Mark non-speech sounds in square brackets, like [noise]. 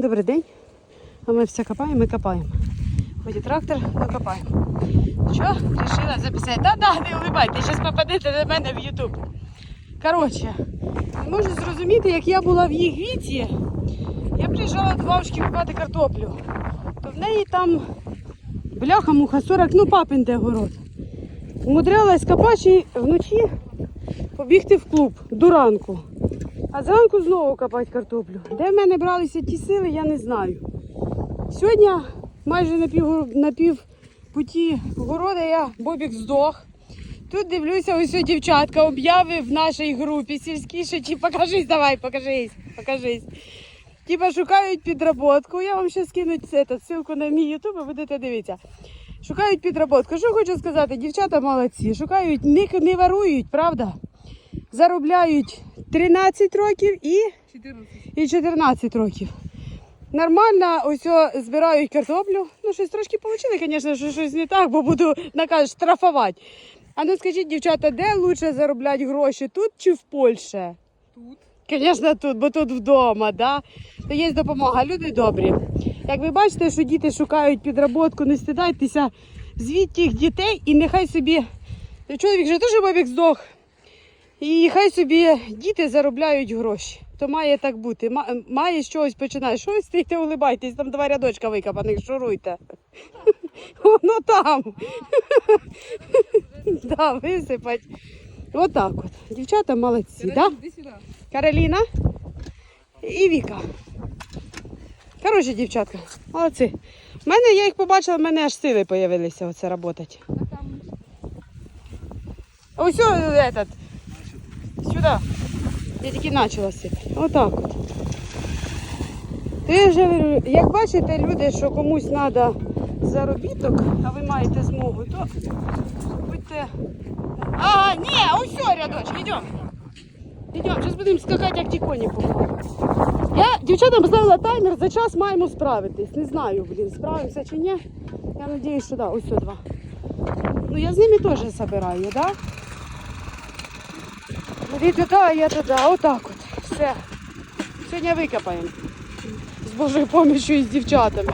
Добрий день. А ми все копаємо, ми копаємо. Ходить трактор, ми копаємо. Що? Рішила записати. Та-да, не улибайте, зараз попадете до мене в Ютуб. Коротше, не можу зрозуміти, як я була в їх віці. Я приїжджала до бабушки купати картоплю. То в неї там бляха-муха 40, ну папин де город. Умудрялась копати вночі побігти в клуб до ранку. А зранку знову копати картоплю. Де в мене бралися ті сили, я не знаю. Сьогодні майже на пів, на пів путі города я Бобік здох. Тут дивлюся, ось дівчатка об'яви в нашій групі сільській, що ті покажись, давай, покажись, покажись. Типа шукають підроботку. Я вам ще скину ссылку на мій ютуб, ви будете дивитися. Шукають підроботку. Що хочу сказати, дівчата молодці. Шукають, не, не ворують, правда? Заробляють 13 років і 14. і 14 років. Нормально ось збирають картоплю. Ну, щось трошки отримали, звісно, що щось не так, бо буду наказ штрафувати. А ну скажіть, дівчата, де краще заробляти гроші? Тут чи в Польщі? Тут. Звісно, тут, бо тут вдома, да? то є допомога. Люди добрі. Як ви бачите, що діти шукають підроботку, не стидайтеся звідти тих дітей і нехай собі. Чоловік же теж бабік здох. І хай собі діти заробляють гроші. То має так бути. Ма- Має з чогось починати. Щось стійте, улибайтесь, там два рядочка викопаних, шуруйте. [laughs] Воно там. [laughs] Да, висипать. Отак от. Дівчата молодці. Да? Кароліна і Віка. Хороші дівчатка, молодці. У мене, я їх побачила, в мене аж сили з'явилися оце працювати. Ось этот, сюди. Я тільки почала сипати. Отак от. Я вже як бачите, люди, що комусь треба заробіток, а ви маєте змогу, то будьте. А, ні, о, рядочок, йдемо. Йдемо, зараз будемо скакати, як ті коні по Я дівчатам поставила таймер, за час маємо справитись. Не знаю, блін, справимося чи ні. Я сподіваюся, що да, ось два. Ну я з ними теж збираю, так? Да? Ви туди, я туди. Отак от. Все. Сьогодні викопаємо. З Божою помічю і з дівчатами.